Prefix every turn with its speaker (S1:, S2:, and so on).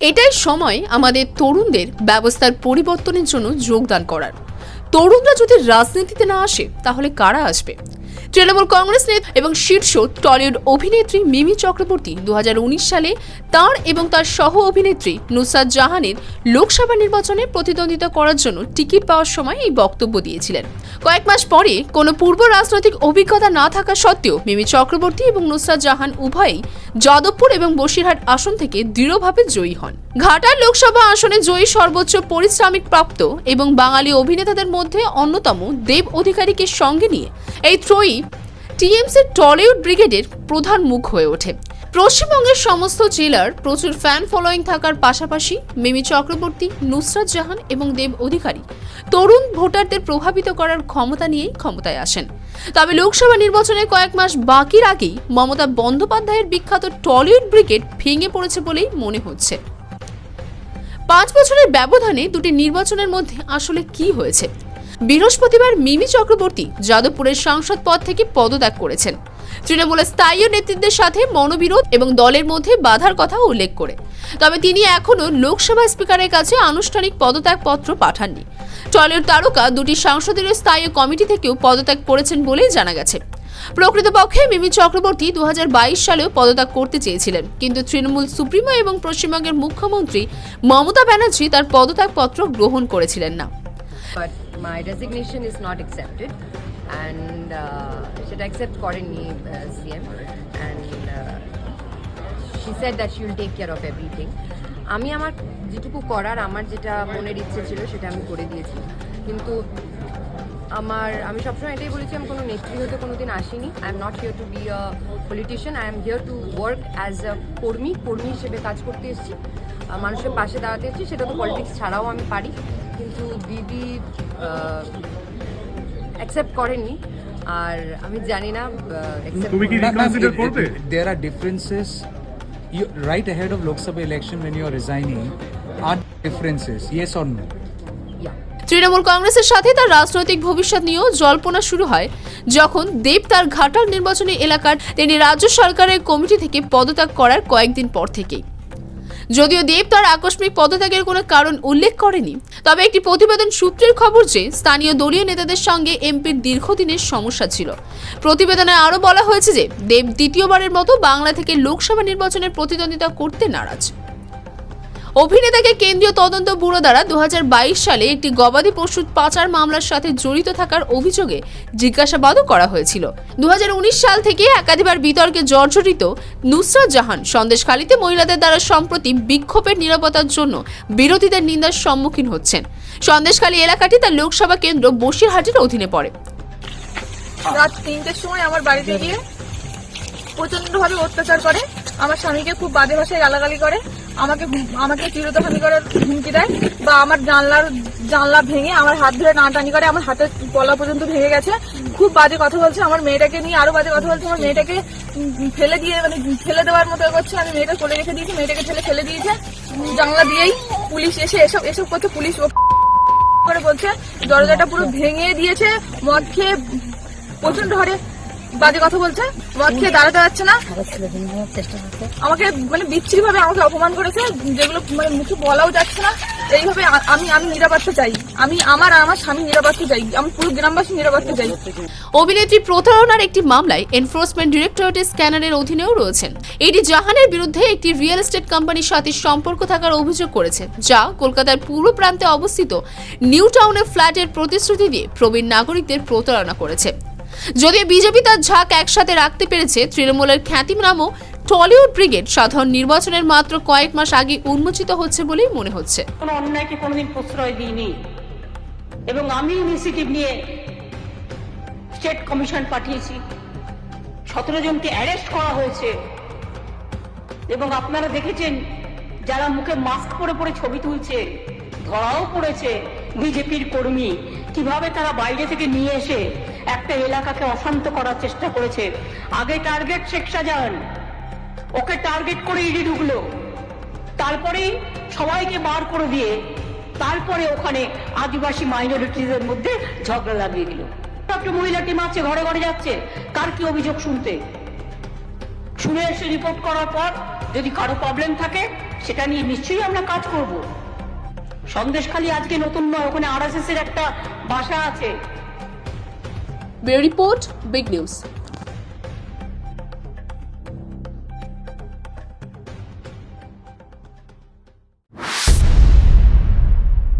S1: এটাই সময় আমাদের তরুণদের ব্যবস্থার পরিবর্তনের জন্য যোগদান করার। তরুণরা যদি রাজনীতিতে না আসে, তাহলে কারা আসবে? তৃণমূল কংগ্রেস নেতা এবং শীর্ষ টলিউড অভিনেত্রী মিমি চক্রবর্তী দুই হাজার উনিশ সালে তার এবং তার সহ অভিনেত্রী নুসরাত জাহানের লোকসভা নির্বাচনে প্রতিদ্বন্দ্বিতা করার জন্য টিকিট পাওয়ার সময় এই বক্তব্য দিয়েছিলেন। কয়েক মাস পরে কোনো পূর্ব রাজনৈতিক অভিজ্ঞতা না থাকা সত্ত্বেও মিমি চক্রবর্তী এবং নুসরাত জাহান উভয়ই যাদবপুর এবং বসিরহাট আসন থেকে দৃঢ়ভাবে জয়ী হন। ঘাটার লোকসভা আসনে জয়ী সর্বোচ্চ পরিশ্রমিক প্রাপ্ত এবং বাঙালি অভিনেতাদের মধ্যে অন্যতম দেব অধিকারীকে সঙ্গে নিয়ে এই ত্রয়ী টিএমসির টলিউড ব্রিগেডের প্রধান মুখ হয়ে ওঠে। পশ্চিমবঙ্গের সমস্ত জেলার প্রচুর ফ্যান ফলোয়িং থাকার পাশাপাশি মিমি চক্রবর্তী, নুসরাত জাহান এবং দেব অধিকারী তরুণ ভোটারদের প্রভাবিত করার ক্ষমতা নিয়েই ক্ষমতায় আসেন। তবে লোকসভা নির্বাচনে কয়েক মাস বাকির আগেই মমতা বন্দ্যোপাধ্যায়ের বিখ্যাত টলিউড ব্রিগেড ভেঙে পড়েছে বলেই মনে হচ্ছে। পাঁচ বছরের ব্যবধানে দুটি নির্বাচনের মধ্যে আসলে কি হয়েছে? বৃহস্পতিবার মিমি চক্রবর্তী যাদবপুরের সাংসদ পদ থেকে পদত্যাগ করেছেন। তৃণমূলের স্থায়ী নেতৃত্বের সাথে মনোবিরোধ এবং দলের মধ্যে বাধার কথা উল্লেখ করে। তবে তিনি এখনও লোকসভা স্পিকারের কাছে আনুষ্ঠানিক পদত্যাগপত্র পাঠাননি। টলিউড তারকা দুটি সংসদীয় স্থায়ী কমিটি থেকেও পদত্যাগ করেছেন বলেই জানা গেছে। প্রকৃতপক্ষে মিমি চক্রবর্তী দু হাজার বাইশ সালেও পদত্যাগ করতে চেয়েছিলেন, কিন্তু তৃণমূল সুপ্রিমো এবং পশ্চিমবঙ্গের মুখ্যমন্ত্রী মমতা ব্যানার্জি তার পদত্যাগপত্র গ্রহণ করেছিলেন না।
S2: My resignation is not accepted uh, সেটা accept করেননি CM uh, she said that she will take care of everything আমি আমার যেটুকু করার আমার যেটা মনের ইচ্ছে ছিল সেটা আমি করে দিয়েছি কিন্তু আমার আমি সবসময় এটাই বলেছি আমি কোনো নেত্রী হতে কোনোদিন আসিনি। I am not here to be a politician I am here to work as a কর্মী কর্মী হিসেবে কাজ করতে এসেছি। মানুষের পাশে দাঁড়াতে এসেছি সেটা তো পলিটিক্স ছাড়াও আমি পারি কিন্তু দিদি অ্যাকসেপ্ট করেননি আর আমি জানি না
S3: দেয়ার differences. You, right ahead of Lok Sabha election when you are resigning, are differences, yes or no?
S1: Trinamool কংগ্রেসের সাথে তার রাজনৈতিক ভবিষ্যৎ নিয়েও জল্পনা শুরু হয়। যখন দেব তার ঘাটাল নির্বাচনী এলাকার তিনি রাজ্য সরকারের কমিটি থেকে পদত্যাগ করার কয়েকদিন পর থেকেই। যদিও দেব তার আকস্মিক পদত্যাগের কোনো কারণ উল্লেখ করেনি, তবে একটি প্রতিবেদন সূত্রের খবর যে স্থানীয় দলীয় নেতাদের সঙ্গে এমপির দীর্ঘদিনের সমস্যা ছিল। প্রতিবেদনে আরও বলা হয়েছে যে দেব দ্বিতীয়বারের মতো বাংলা থেকে লোকসভা নির্বাচনের প্রতিদ্বন্দ্বিতা করতে নারাজ। অভিনেতাকে কেন্দ্রীয় তদন্ত ব্যুরো দ্বারা দু হাজার বাইশ সালে একটি গবাদি পশু পাচার মামলার সাথে জড়িত থাকার অভিযোগে জিজ্ঞাসাবাদও করা হয়েছিল। দু হাজার উনিশ সাল থেকে একাধিবার বিতর্কে জর্জরিত নুসরাত জাহান সন্দেশখালীতে মহিলাদের দ্বারা সম্প্রতি বিক্ষোভের নিরাপত্তার জন্য বিরোধীদের নিন্দার সম্মুখীন হচ্ছেন। সন্দেশখালী এলাকাটি তার লোকসভা কেন্দ্র বসিরহাটের অধীনে পড়ে।
S4: রাত তিনটের সময় আমার বাড়িতে গিয়ে প্রচণ্ড ভাবে অত্যাচার করে। আমার স্বামীকে খুব বাজে ভাষায় গালাগালি করে। আমাকে আমাকে চিরতহানি করার হুমকি দেয় বা আমার জানলার, জানলা ভেঙে আমার হাত ধরে টানাটানি করে, আমার হাতের পলা পর্যন্ত ভেঙে গেছে। খুব বাজে কথা বলছে, আমার মেয়েটাকে নিয়ে আরও বাজে কথা বলছে, আমার মেয়েটাকে ফেলে দিয়ে মানে ফেলে দেওয়ার মতো করছে, আমি মেয়েটা কোলে রেখে দিয়েছি, মেয়েটাকে ঠেলে ফেলে দিয়েছে। জানলা দিয়েই পুলিশ এসে এসব এসব করছে, পুলিশ করে বলছে, দরজাটা পুরো ভেঙে দিয়েছে, মদ খেয়ে প্রচণ্ড হারে বাজে কথা বলছে। মদ খেয়ে দাঁড়াতে যাচ্ছে না। আমাকে মানে বিচ্ছিরি ভাবে আমাকে অপমান করেছে। যেগুলো মানে মুখে বলাও যাচ্ছে না। এইভাবে আমি আমি নিরাপত্তা চাই। আমি আমার আমার স্বামী নিরাপত্তা চাই। আমি পুরো গ্রামবাসী নিরাপত্তা চাই।
S1: অভিনেত্রী প্রতারণার একটি মামলায় এনফোর্সমেন্ট ডিরেক্টরেটের স্ক্যানারের অধীনেও রয়েছেন। এটি জাহানের বিরুদ্ধে একটি রিয়েল এস্টেট কোম্পানির সাথে সম্পর্ক থাকার অভিযোগ করেছে, যা কলকাতার পূর্ব প্রান্তে অবস্থিত নিউ টাউনের ফ্ল্যাটের প্রতিশ্রুতি দিয়ে প্রবীণ নাগরিকদের প্রতারণা করেছে। যদিও বিজেপি তার ঝাঁক একসাথে রাখতে পেরেছে, তৃণমূলের খ্যাতিনামও টলিউড ব্রিগেড সাধারণ নির্বাচনের মাত্র কয়েক মাস আগে উন্মোচিত হচ্ছে বলেই মনে হচ্ছে।
S5: কোনো অন্যায়কে কোনোদিন প্রশ্রয় দিইনি? এবং আমি ইনিশিয়েটিভ নিয়ে স্টেট কমিশন পাঠিয়েছি। সতেরো জনকে অ্যারেস্ট করা হয়েছে। এবং আপনারা দেখেছেন, যারা মুখে মাস্ক পরে পরে ছবি তুলছে, ধরাও পড়েছে বিজেপির কর্মী। কীভাবে তারা বাইরে থেকে নিয়ে এসে একটা এলাকাকে অশান্ত করার চেষ্টা করেছে। আগে টার্গেট শেখ শাহজাহান। ওকে টার্গেট করে ইডি ঢুকলো। তারপরে সবাইকে বার করে দিয়ে তারপরে ওখানে আদিবাসী মাইনরিটিদের মধ্যে ঝগড়া লাগিয়ে দিল। একটা মহিলা টিম আছে, ঘরে ঘরে যাচ্ছে। কার কি অভিযোগ শুনতে? শুনে এসে রিপোর্ট করার পর যদি কারও প্রবলেম থাকে, সেটা নিয়ে নিশ্চয়ই আমরা কাজ করব। সন্দেশখালী আজকে নতুন নয়, ওখানে এর একটা ভাষা আছে।
S1: Bureau report big news